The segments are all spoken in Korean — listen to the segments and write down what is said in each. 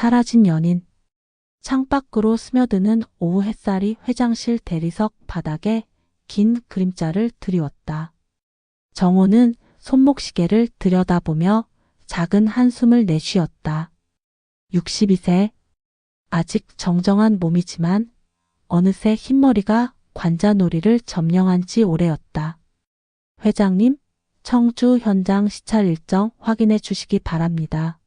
사라진 연인. 창밖으로 스며드는 오후 햇살이 회장실 대리석 바닥에 긴 그림자를 드리웠다. 정호는 손목시계를 들여다보며 작은 한숨을 내쉬었다. 62세. 아직 정정한 몸이지만 어느새 흰머리가 관자놀이를 점령한 지 오래였다. 회장님, 청주 현장 시찰 일정 확인해 주시기 바랍니다.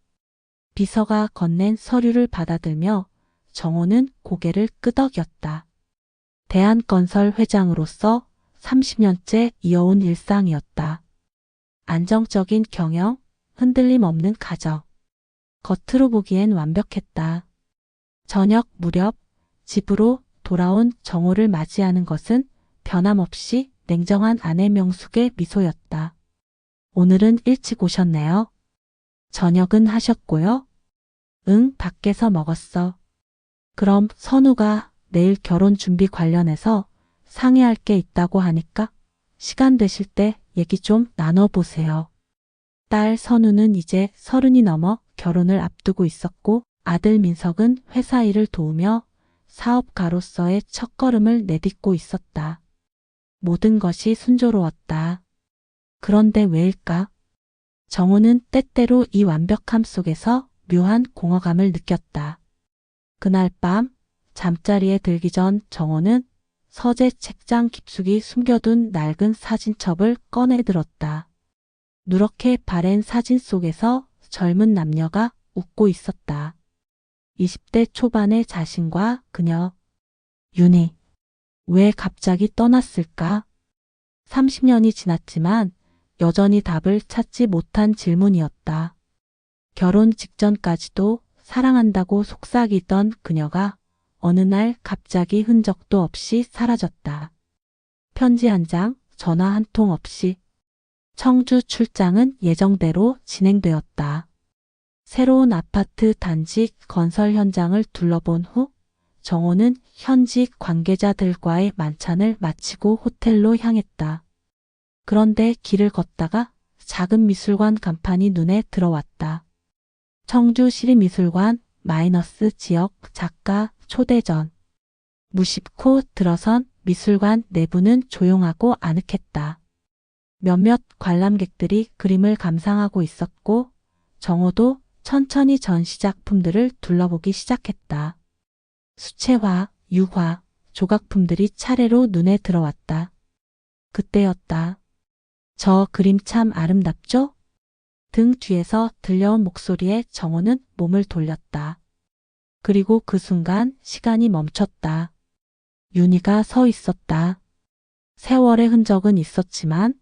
비서가 건넨 서류를 받아들며 정호는 고개를 끄덕였다. 대한건설 회장으로서 30년째 이어온 일상이었다. 안정적인 경영, 흔들림 없는 가정. 겉으로 보기엔 완벽했다. 저녁 무렵 집으로 돌아온 정호를 맞이하는 것은 변함없이 냉정한 아내 명숙의 미소였다. 오늘은 일찍 오셨네요. 저녁은 하셨고요. 응, 밖에서 먹었어. 그럼 선우가 내일 결혼 준비 관련해서 상의할 게 있다고 하니까 시간 되실 때 얘기 좀 나눠보세요. 딸 선우는 이제 서른이 넘어 결혼을 앞두고 있었고 아들 민석은 회사 일을 도우며 사업가로서의 첫걸음을 내딛고 있었다. 모든 것이 순조로웠다. 그런데 왜일까? 정호는 때때로 이 완벽함 속에서 묘한 공허감을 느꼈다. 그날 밤 잠자리에 들기 전 정호는 서재 책장 깊숙이 숨겨둔 낡은 사진첩을 꺼내 들었다. 누렇게 바랜 사진 속에서 젊은 남녀가 웃고 있었다. 20대 초반의 자신과 그녀. 윤희. 왜 갑자기 떠났을까? 30년이 지났지만 여전히 답을 찾지 못한 질문이었다. 결혼 직전까지도 사랑한다고 속삭이던 그녀가 어느 날 갑자기 흔적도 없이 사라졌다. 편지 한 장, 전화 한 통 없이 청주 출장은 예정대로 진행되었다. 새로운 아파트 단지 건설 현장을 둘러본 후 정호는 현지 관계자들과의 만찬을 마치고 호텔로 향했다. 그런데 길을 걷다가 작은 미술관 간판이 눈에 들어왔다. 청주 시립미술관 마이너스 지역 작가 초대전. 무심코 들어선 미술관 내부는 조용하고 아늑했다. 몇몇 관람객들이 그림을 감상하고 있었고 정호도 천천히 전시 작품들을 둘러보기 시작했다. 수채화, 유화, 조각품들이 차례로 눈에 들어왔다. 그때였다. 저 그림 참 아름답죠? 등 뒤에서 들려온 목소리에 정호는 몸을 돌렸다. 그리고 그 순간 시간이 멈췄다. 윤희가 서 있었다. 세월의 흔적은 있었지만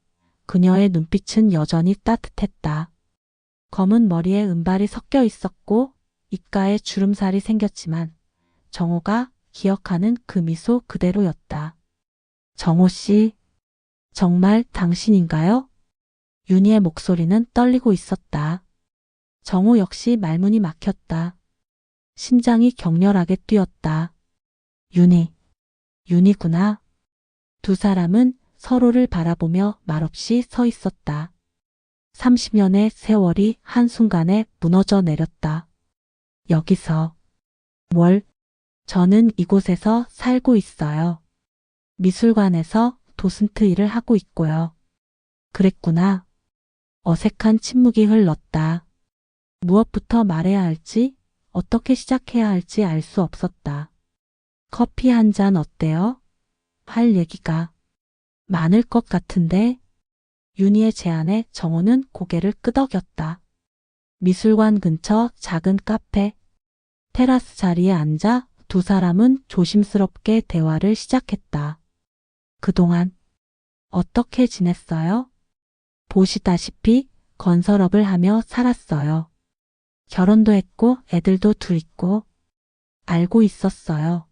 그녀의 눈빛은 여전히 따뜻했다. 검은 머리에 은발이 섞여 있었고 입가에 주름살이 생겼지만 정호가 기억하는 그 미소 그대로였다. 정호 씨, 정말 당신인가요? 윤희의 목소리는 떨리고 있었다. 정호 역시 말문이 막혔다. 심장이 격렬하게 뛰었다. 윤희, 윤희구나. 두 사람은 서로를 바라보며 말없이 서 있었다. 30년의 세월이 한순간에 무너져 내렸다. 여기서. 뭘? 저는 이곳에서 살고 있어요. 미술관에서 도슨트 일을 하고 있고요. 그랬구나. 어색한 침묵이 흘렀다. 무엇부터 말해야 할지, 어떻게 시작해야 할지 알 수 없었다. 커피 한 잔 어때요? 할 얘기가 많을 것 같은데 윤희의 제안에 정호는 고개를 끄덕였다. 미술관 근처 작은 카페, 테라스 자리에 앉아 두 사람은 조심스럽게 대화를 시작했다. 그동안 어떻게 지냈어요? 보시다시피 건설업을 하며 살았어요. 결혼도 했고 애들도 둘 있고 알고 있었어요.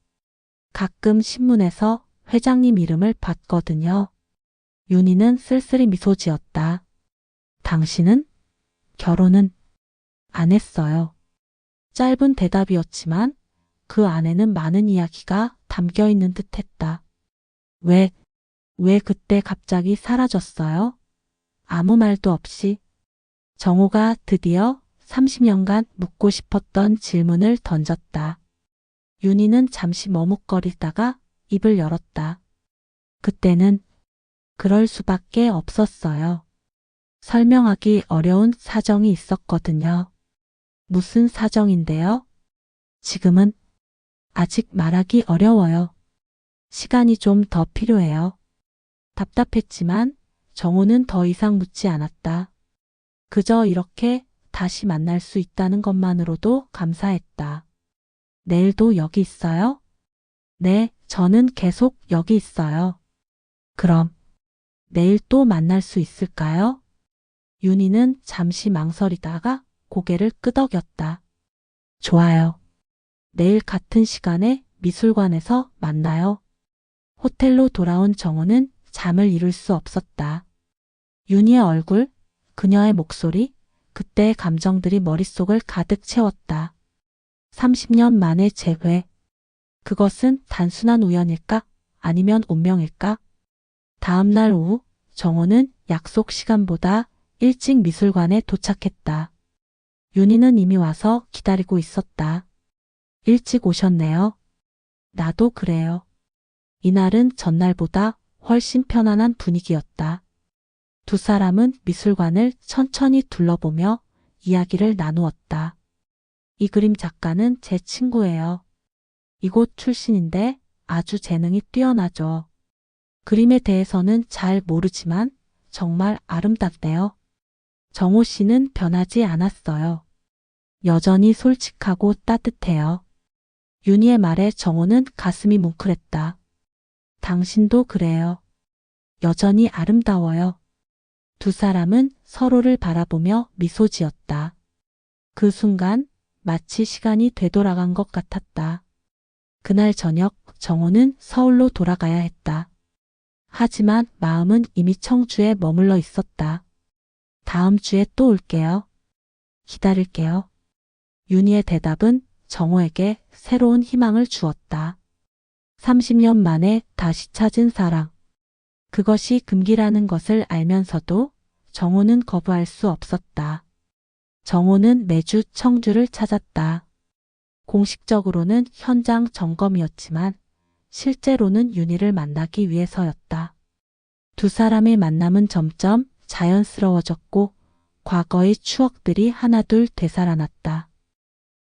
가끔 신문에서 회장님 이름을 봤거든요. 윤희는 쓸쓸히 미소 지었다. 당신은? 결혼은 안 했어요. 짧은 대답이었지만 그 안에는 많은 이야기가 담겨 있는 듯 했다. 왜, 왜 그때 갑자기 사라졌어요? 아무 말도 없이 정호가 드디어 30년간 묻고 싶었던 질문을 던졌다. 윤희는 잠시 머뭇거리다가 입을 열었다. 그때는 그럴 수밖에 없었어요. 설명하기 어려운 사정이 있었거든요. 무슨 사정인데요? 지금은 아직 말하기 어려워요. 시간이 좀 더 필요해요. 답답했지만 정호는 더 이상 묻지 않았다. 그저 이렇게 다시 만날 수 있다는 것만으로도 감사했다. 내일도 여기 있어요? 네, 저는 계속 여기 있어요. 그럼 내일 또 만날 수 있을까요? 윤희는 잠시 망설이다가 고개를 끄덕였다. 좋아요. 내일 같은 시간에 미술관에서 만나요. 호텔로 돌아온 정호는 잠을 이룰 수 없었다. 윤희의 얼굴, 그녀의 목소리, 그때의 감정들이 머릿속을 가득 채웠다. 30년 만의 재회. 그것은 단순한 우연일까? 아니면 운명일까? 다음 날 오후 정호는 약속 시간보다 일찍 미술관에 도착했다. 윤희는 이미 와서 기다리고 있었다. 일찍 오셨네요. 나도 그래요. 이날은 전날보다 훨씬 편안한 분위기였다. 두 사람은 미술관을 천천히 둘러보며 이야기를 나누었다. 이 그림 작가는 제 친구예요. 이곳 출신인데 아주 재능이 뛰어나죠. 그림에 대해서는 잘 모르지만 정말 아름답네요. 정호 씨는 변하지 않았어요. 여전히 솔직하고 따뜻해요. 윤희의 말에 정호는 가슴이 뭉클했다. 당신도 그래요. 여전히 아름다워요. 두 사람은 서로를 바라보며 미소 지었다. 그 순간 마치 시간이 되돌아간 것 같았다. 그날 저녁 정호는 서울로 돌아가야 했다. 하지만 마음은 이미 청주에 머물러 있었다. 다음 주에 또 올게요. 기다릴게요. 윤희의 대답은 정호에게 새로운 희망을 주었다. 30년 만에 다시 찾은 사랑. 그것이 금기라는 것을 알면서도 정호는 거부할 수 없었다. 정호는 매주 청주를 찾았다. 공식적으로는 현장 점검이었지만 실제로는 윤희를 만나기 위해서였다. 두 사람의 만남은 점점 자연스러워졌고 과거의 추억들이 하나둘 되살아났다.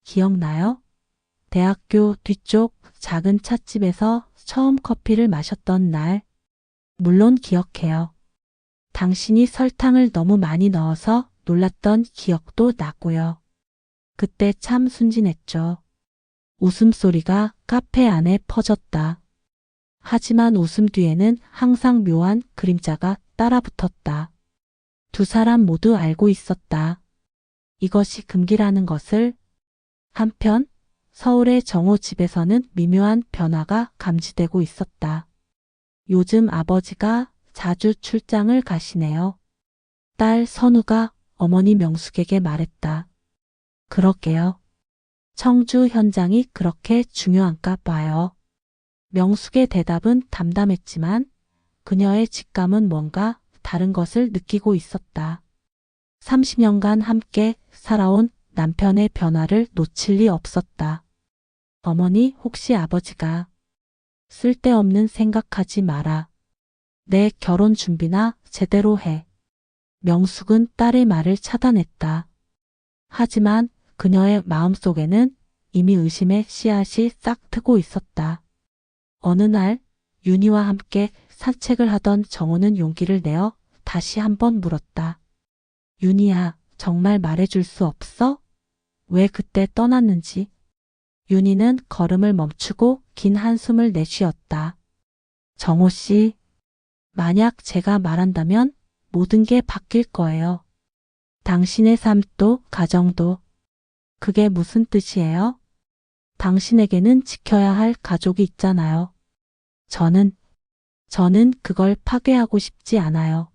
기억나요? 대학교 뒤쪽 작은 찻집에서 처음 커피를 마셨던 날. 물론 기억해요. 당신이 설탕을 너무 많이 넣어서 놀랐던 기억도 나고요. 그때 참 순진했죠. 웃음소리가 카페 안에 퍼졌다. 하지만 웃음 뒤에는 항상 묘한 그림자가 따라붙었다. 두 사람 모두 알고 있었다. 이것이 금기라는 것을 한편 서울의 정호 집에서는 미묘한 변화가 감지되고 있었다. 요즘 아버지가 자주 출장을 가시네요. 딸 선우가 어머니 명숙에게 말했다. 그러게요. 청주 현장이 그렇게 중요한가 봐요. 명숙의 대답은 담담했지만 그녀의 직감은 뭔가 다른 것을 느끼고 있었다. 30년간 함께 살아온 남편의 변화를 놓칠 리 없었다. 어머니 혹시 아버지가 쓸데없는 생각하지 마라. 내 결혼 준비나 제대로 해. 명숙은 딸의 말을 차단했다. 하지만 그녀의 마음속에는 이미 의심의 씨앗이 싹 트고 있었다. 어느 날 윤희와 함께 산책을 하던 정호는 용기를 내어 다시 한번 물었다. 윤희야, 정말 말해줄 수 없어? 왜 그때 떠났는지? 윤희는 걸음을 멈추고 긴 한숨을 내쉬었다. 정호 씨, 만약 제가 말한다면 모든 게 바뀔 거예요. 당신의 삶도 가정도. 그게 무슨 뜻이에요? 당신에게는 지켜야 할 가족이 있잖아요. 저는, 저는 그걸 파괴하고 싶지 않아요.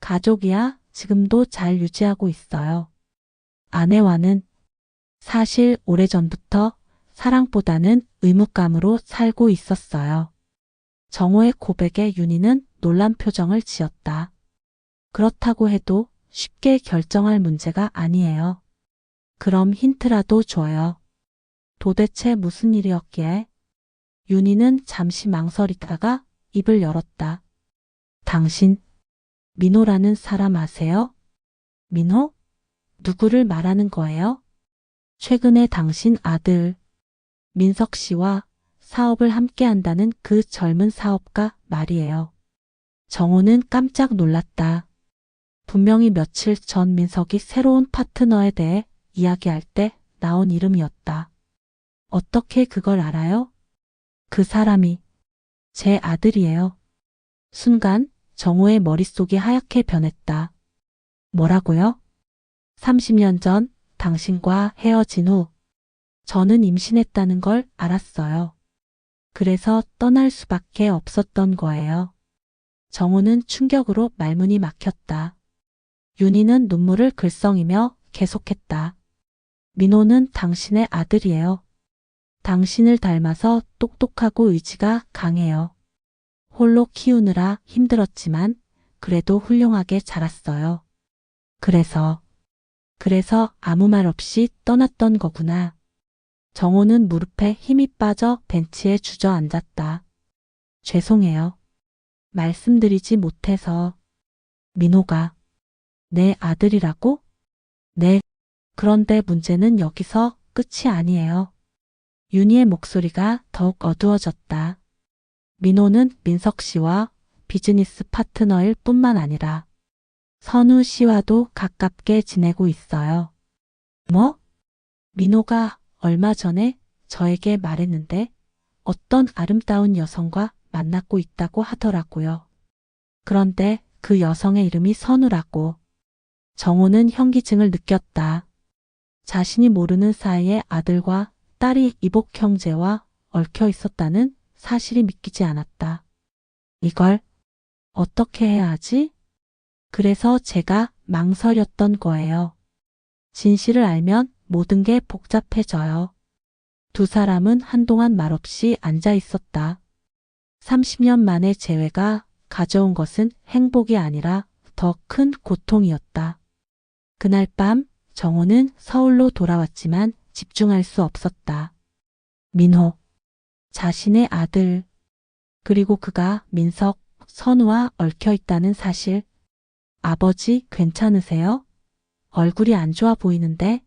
가족이야 지금도 잘 유지하고 있어요. 아내와는 사실 오래전부터 사랑보다는 의무감으로 살고 있었어요. 정호의 고백에 윤희는 놀란 표정을 지었다. 그렇다고 해도 쉽게 결정할 문제가 아니에요. 그럼 힌트라도 줘요. 도대체 무슨 일이었기에? 윤희는 잠시 망설이다가 입을 열었다. 당신, 민호라는 사람 아세요? 민호? 누구를 말하는 거예요? 최근에 당신 아들, 민석 씨와 사업을 함께 한다는 그 젊은 사업가 말이에요. 정호는 깜짝 놀랐다. 분명히 며칠 전 민석이 새로운 파트너에 대해 이야기할 때 나온 이름이었다. 어떻게 그걸 알아요? 그 사람이 제 아들이에요. 순간 정호의 머릿속이 하얗게 변했다. 뭐라고요? 30년 전 당신과 헤어진 후 저는 임신했다는 걸 알았어요. 그래서 떠날 수밖에 없었던 거예요. 정호는 충격으로 말문이 막혔다. 윤희는 눈물을 글썽이며 계속했다. 민호는 당신의 아들이에요. 당신을 닮아서 똑똑하고 의지가 강해요. 홀로 키우느라 힘들었지만 그래도 훌륭하게 자랐어요. 그래서, 그래서 아무 말 없이 떠났던 거구나. 정호는 무릎에 힘이 빠져 벤치에 주저앉았다. 죄송해요. 말씀드리지 못해서. 민호가 내 아들이라고? 네. 그런데 문제는 여기서 끝이 아니에요. 윤희의 목소리가 더욱 어두워졌다. 민호는 민석 씨와 비즈니스 파트너일 뿐만 아니라 선우 씨와도 가깝게 지내고 있어요. 뭐? 민호가 얼마 전에 저에게 말했는데 어떤 아름다운 여성과 만났고 있다고 하더라고요. 그런데 그 여성의 이름이 선우라고. 정호는 현기증을 느꼈다. 자신이 모르는 사이에 아들과 딸이 이복 형제와 얽혀 있었다는 사실이 믿기지 않았다. 이걸 어떻게 해야 하지? 그래서 제가 망설였던 거예요. 진실을 알면 모든 게 복잡해져요. 두 사람은 한동안 말없이 앉아 있었다. 30년 만의 재회가 가져온 것은 행복이 아니라 더 큰 고통이었다. 그날 밤 정호는 서울로 돌아왔지만 집중할 수 없었다. 민호, 자신의 아들, 그리고 그가 민석, 선우와 얽혀 있다는 사실. 아버지 괜찮으세요? 얼굴이 안 좋아 보이는데?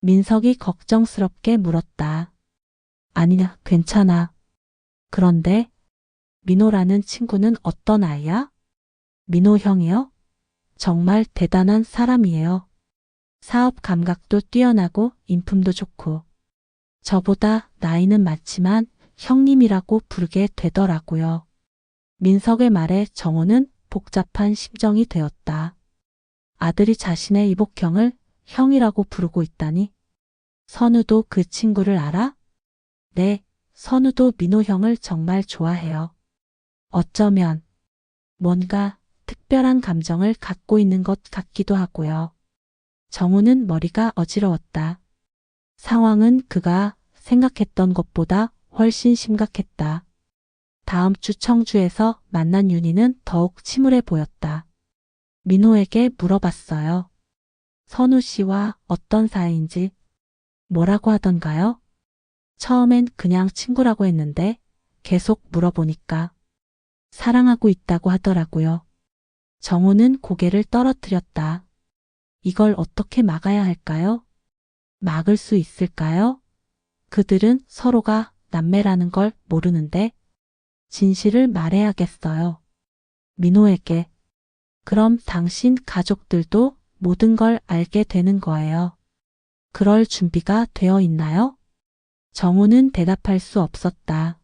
민석이 걱정스럽게 물었다. 아니야, 괜찮아. 그런데 민호라는 친구는 어떤 아이야? 민호 형이요? 정말 대단한 사람이에요. 사업 감각도 뛰어나고 인품도 좋고. 저보다 나이는 많지만 형님이라고 부르게 되더라고요. 민석의 말에 정호는 복잡한 심정이 되었다. 아들이 자신의 이복형을 형이라고 부르고 있다니. 선우도 그 친구를 알아? 네, 선우도 민호 형을 정말 좋아해요. 어쩌면 뭔가 특별한 감정을 갖고 있는 것 같기도 하고요. 정우는 머리가 어지러웠다. 상황은 그가 생각했던 것보다 훨씬 심각했다. 다음 주 청주에서 만난 윤희는 더욱 침울해 보였다. 민호에게 물어봤어요. 선우 씨와 어떤 사이인지 뭐라고 하던가요? 처음엔 그냥 친구라고 했는데 계속 물어보니까 사랑하고 있다고 하더라고요. 정호는 고개를 떨어뜨렸다. 이걸 어떻게 막아야 할까요? 막을 수 있을까요? 그들은 서로가 남매라는 걸 모르는데 진실을 말해야겠어요. 민호에게. 그럼 당신 가족들도 모든 걸 알게 되는 거예요. 그럴 준비가 되어 있나요? 정우는 대답할 수 없었다.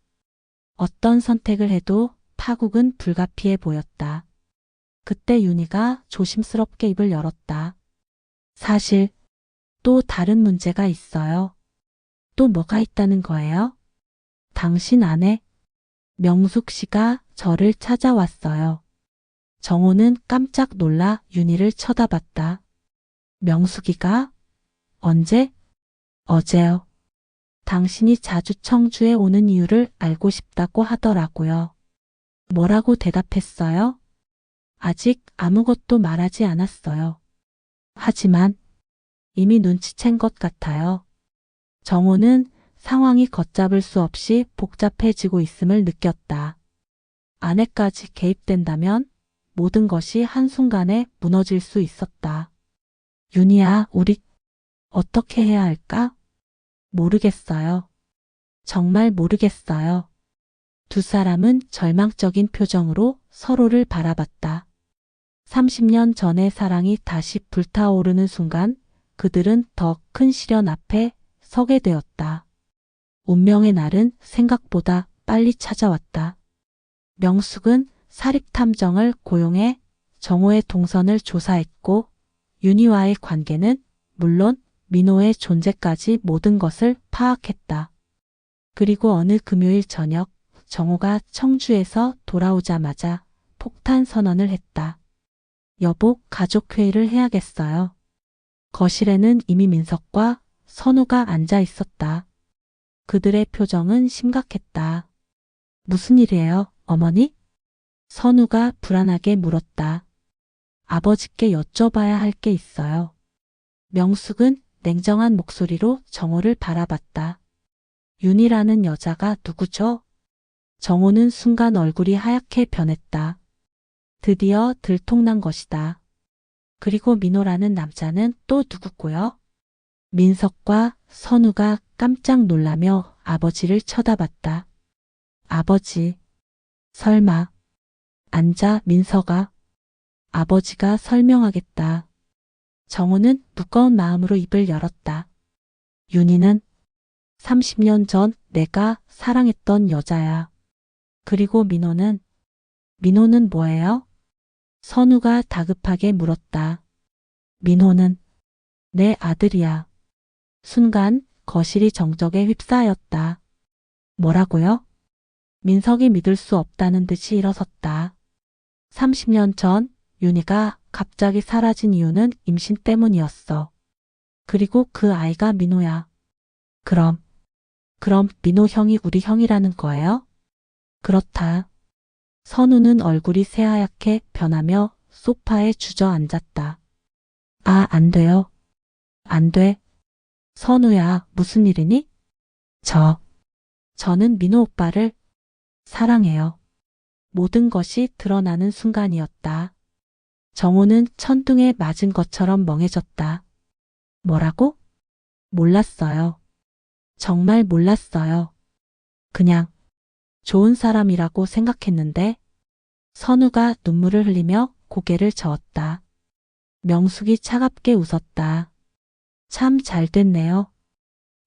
어떤 선택을 해도 파국은 불가피해 보였다. 그때 윤희가 조심스럽게 입을 열었다. 사실 또 다른 문제가 있어요. 또 뭐가 있다는 거예요? 당신 아내 명숙 씨가 저를 찾아왔어요. 정호는 깜짝 놀라 윤희를 쳐다봤다. 명숙이가 언제? 어제요. 당신이 자주 청주에 오는 이유를 알고 싶다고 하더라고요. 뭐라고 대답했어요? 아직 아무것도 말하지 않았어요. 하지만 이미 눈치챈 것 같아요. 정호는 상황이 걷잡을 수 없이 복잡해지고 있음을 느꼈다. 아내까지 개입된다면 모든 것이 한순간에 무너질 수 있었다. 윤희야, 우리 어떻게 해야 할까? 모르겠어요. 정말 모르겠어요. 두 사람은 절망적인 표정으로 서로를 바라봤다. 30년 전의 사랑이 다시 불타오르는 순간 그들은 더 큰 시련 앞에 서게 되었다. 운명의 날은 생각보다 빨리 찾아왔다. 명숙은 사립탐정을 고용해 정호의 동선을 조사했고 윤희와의 관계는 물론 민호의 존재까지 모든 것을 파악했다. 그리고 어느 금요일 저녁 정호가 청주에서 돌아오자마자 폭탄 선언을 했다. 여보, 가족회의를 해야겠어요. 거실에는 이미 민석과 선우가 앉아 있었다. 그들의 표정은 심각했다. 무슨 일이에요, 어머니? 선우가 불안하게 물었다. 아버지께 여쭤봐야 할 게 있어요. 명숙은 냉정한 목소리로 정호를 바라봤다. 윤이라는 여자가 누구죠? 정호는 순간 얼굴이 하얗게 변했다. 드디어 들통난 것이다. 그리고 민호라는 남자는 또 누구고요? 민석과 선우가 깜짝 놀라며 아버지를 쳐다봤다. 아버지. 설마. 앉아 민서가. 아버지가 설명하겠다. 정호는 무거운 마음으로 입을 열었다. 윤희는 30년 전 내가 사랑했던 여자야. 그리고 민호는 민호는 뭐예요? 선우가 다급하게 물었다. 민호는 내 아들이야. 순간 거실이 정적에 휩싸였다. 뭐라고요? 민석이 믿을 수 없다는 듯이 일어섰다. 30년 전 윤희가 갑자기 사라진 이유는 임신 때문이었어. 그리고 그 아이가 민호야. 그럼, 그럼 민호 형이 우리 형이라는 거예요? 그렇다. 선우는 얼굴이 새하얗게 변하며 소파에 주저앉았다. 아, 안 돼요. 안 돼. 선우야, 무슨 일이니? 저, 저는 민호 오빠를 사랑해요. 모든 것이 드러나는 순간이었다. 정호는 천둥에 맞은 것처럼 멍해졌다. 뭐라고? 몰랐어요. 정말 몰랐어요. 그냥 좋은 사람이라고 생각했는데 선우가 눈물을 흘리며 고개를 저었다. 명숙이 차갑게 웃었다. 참 잘 됐네요.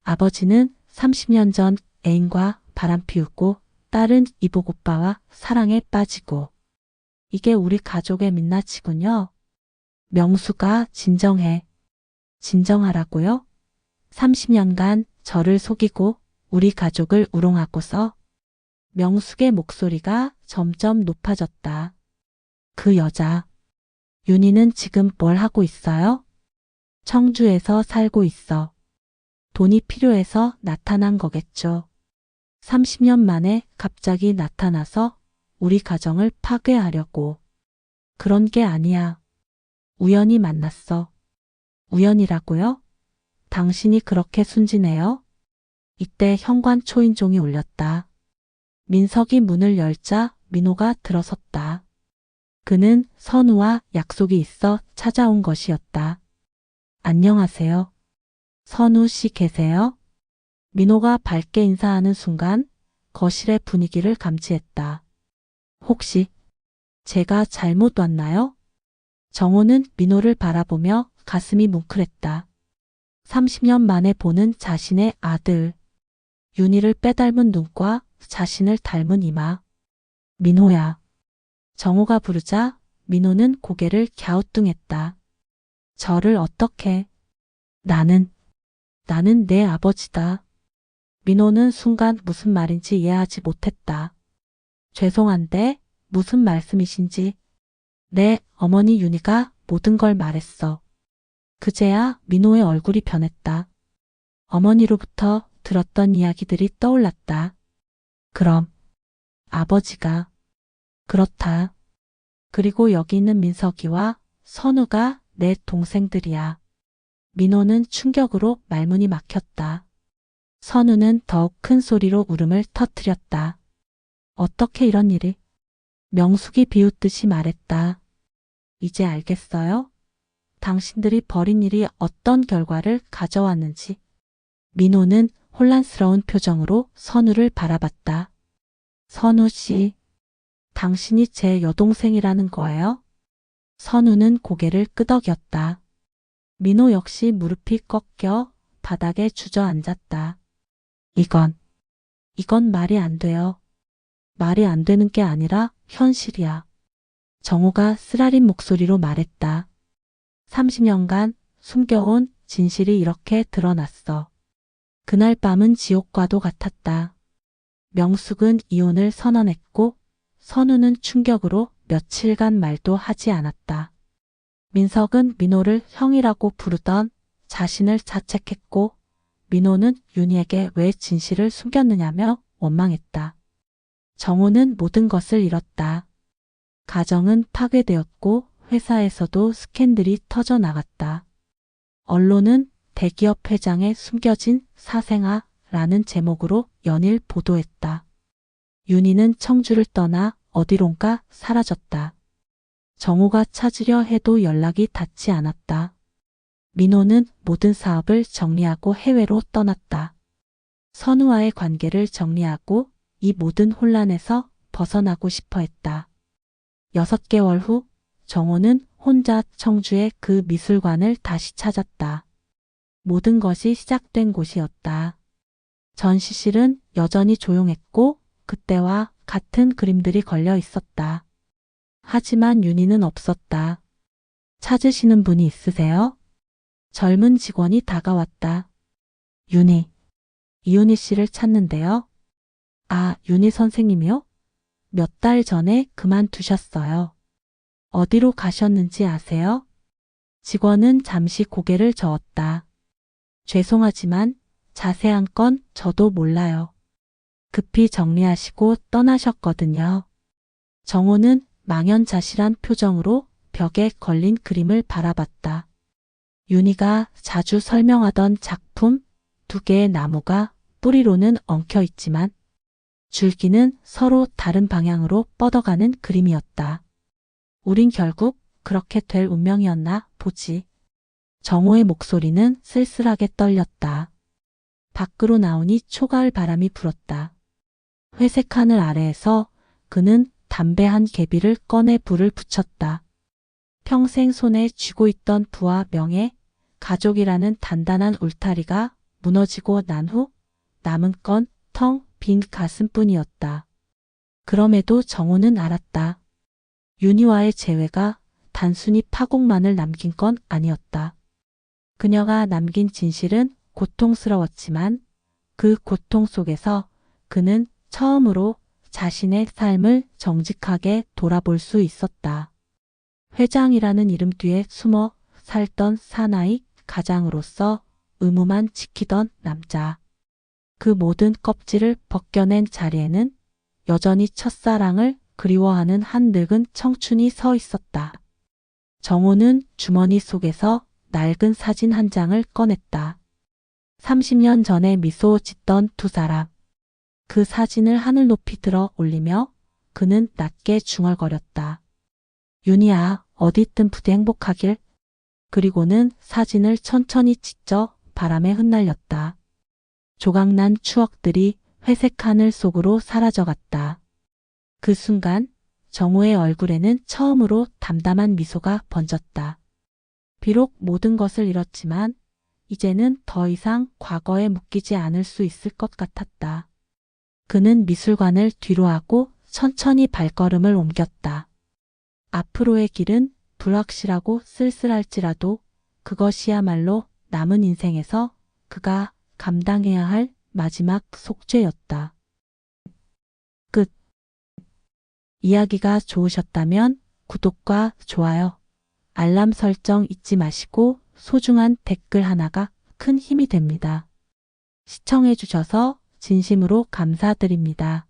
아버지는 30년 전 애인과 바람 피우고 딸은 이복 오빠와 사랑에 빠지고 이게 우리 가족의 민낯이군요. 명수가 진정해. 진정하라고요? 30년간 저를 속이고 우리 가족을 우롱하고서 명숙의 목소리가 점점 높아졌다. 그 여자. 윤희는 지금 뭘 하고 있어요? 청주에서 살고 있어. 돈이 필요해서 나타난 거겠죠. 30년 만에 갑자기 나타나서 우리 가정을 파괴하려고. 그런 게 아니야. 우연히 만났어. 우연이라고요? 당신이 그렇게 순진해요? 이때 현관 초인종이 울렸다. 민석이 문을 열자 민호가 들어섰다. 그는 선우와 약속이 있어 찾아온 것이었다. 안녕하세요. 선우 씨 계세요? 민호가 밝게 인사하는 순간 거실의 분위기를 감지했다. 혹시 제가 잘못 왔나요? 정호는 민호를 바라보며 가슴이 뭉클했다. 30년 만에 보는 자신의 아들. 윤희를 빼닮은 눈과 자신을 닮은 이마. 민호야. 정호가 부르자 민호는 고개를 갸우뚱했다. 저를 어떻게? 나는, 나는 내 아버지다. 민호는 순간 무슨 말인지 이해하지 못했다. 죄송한데 무슨 말씀이신지. 네, 어머니 윤희가 모든 걸 말했어. 그제야 민호의 얼굴이 변했다. 어머니로부터 들었던 이야기들이 떠올랐다. 그럼 아버지가 그렇다. 그리고 여기 있는 민석이와 선우가 내 동생들이야. 민호는 충격으로 말문이 막혔다. 선우는 더욱 큰 소리로 울음을 터뜨렸다. 어떻게 이런 일이? 명숙이 비웃듯이 말했다. 이제 알겠어요? 당신들이 벌인 일이 어떤 결과를 가져왔는지. 민호는 혼란스러운 표정으로 선우를 바라봤다. 선우 씨, 당신이 제 여동생이라는 거예요? 선우는 고개를 끄덕였다. 민호 역시 무릎이 꺾여 바닥에 주저앉았다. 이건, 이건 말이 안 돼요. 말이 안 되는 게 아니라 현실이야. 정호가 쓰라린 목소리로 말했다. 30년간 숨겨온 진실이 이렇게 드러났어. 그날 밤은 지옥과도 같았다. 명숙은 이혼을 선언했고 선우는 충격으로 며칠간 말도 하지 않았다. 민석은 민호를 형이라고 부르던 자신을 자책했고 민호는 윤희에게 왜 진실을 숨겼느냐며 원망했다. 정호는 모든 것을 잃었다. 가정은 파괴되었고 회사에서도 스캔들이 터져 나갔다. 언론은 대기업 회장의 숨겨진 사생아라는 제목으로 연일 보도했다. 윤희는 청주를 떠나 어디론가 사라졌다. 정호가 찾으려 해도 연락이 닿지 않았다. 민호는 모든 사업을 정리하고 해외로 떠났다. 선우와의 관계를 정리하고 이 모든 혼란에서 벗어나고 싶어 했다. 여섯 개월 후 정호는 혼자 청주의 그 미술관을 다시 찾았다. 모든 것이 시작된 곳이었다. 전시실은 여전히 조용했고 그때와 같은 그림들이 걸려 있었다. 하지만 윤희는 없었다. 찾으시는 분이 있으세요? 젊은 직원이 다가왔다. 윤희. 이윤희 씨를 찾는데요. 아, 윤희 선생님이요? 몇 달 전에 그만두셨어요. 어디로 가셨는지 아세요? 직원은 잠시 고개를 저었다. 죄송하지만 자세한 건 저도 몰라요. 급히 정리하시고 떠나셨거든요. 정호는 망연자실한 표정으로 벽에 걸린 그림을 바라봤다. 윤희가 자주 설명하던 작품 두 개의 나무가 뿌리로는 엉켜 있지만 줄기는 서로 다른 방향으로 뻗어가는 그림이었다. 우린 결국 그렇게 될 운명이었나 보지. 정호의 목소리는 쓸쓸하게 떨렸다. 밖으로 나오니 초가을 바람이 불었다. 회색 하늘 아래에서 그는 담배 한 개비를 꺼내 불을 붙였다. 평생 손에 쥐고 있던 부와 명예, 가족이라는 단단한 울타리가 무너지고 난 후 남은 건 텅 빈 가슴뿐이었다. 그럼에도 정호는 알았다. 윤희와의 재회가 단순히 파국만을 남긴 건 아니었다. 그녀가 남긴 진실은 고통스러웠지만 그 고통 속에서 그는 처음으로 자신의 삶을 정직하게 돌아볼 수 있었다. 회장이라는 이름 뒤에 숨어 살던 사나이 가장으로서 의무만 지키던 남자. 그 모든 껍질을 벗겨낸 자리에는 여전히 첫사랑을 그리워하는 한 늙은 청춘이 서 있었다. 정호는 주머니 속에서 낡은 사진 한 장을 꺼냈다. 30년 전에 미소 짓던 두 사람. 그 사진을 하늘 높이 들어 올리며 그는 낮게 중얼거렸다. 윤희야, 어디 있든 부디 행복하길. 그리고는 사진을 천천히 찢어 바람에 흩날렸다. 조각난 추억들이 회색 하늘 속으로 사라져갔다. 그 순간 정호의 얼굴에는 처음으로 담담한 미소가 번졌다. 비록 모든 것을 잃었지만 이제는 더 이상 과거에 묶이지 않을 수 있을 것 같았다. 그는 미술관을 뒤로하고 천천히 발걸음을 옮겼다. 앞으로의 길은 불확실하고 쓸쓸할지라도 그것이야말로 남은 인생에서 그가 감당해야 할 마지막 속죄였다. 끝. 이야기가 좋으셨다면 구독과 좋아요, 알람 설정 잊지 마시고 소중한 댓글 하나가 큰 힘이 됩니다. 시청해주셔서 진심으로 감사드립니다.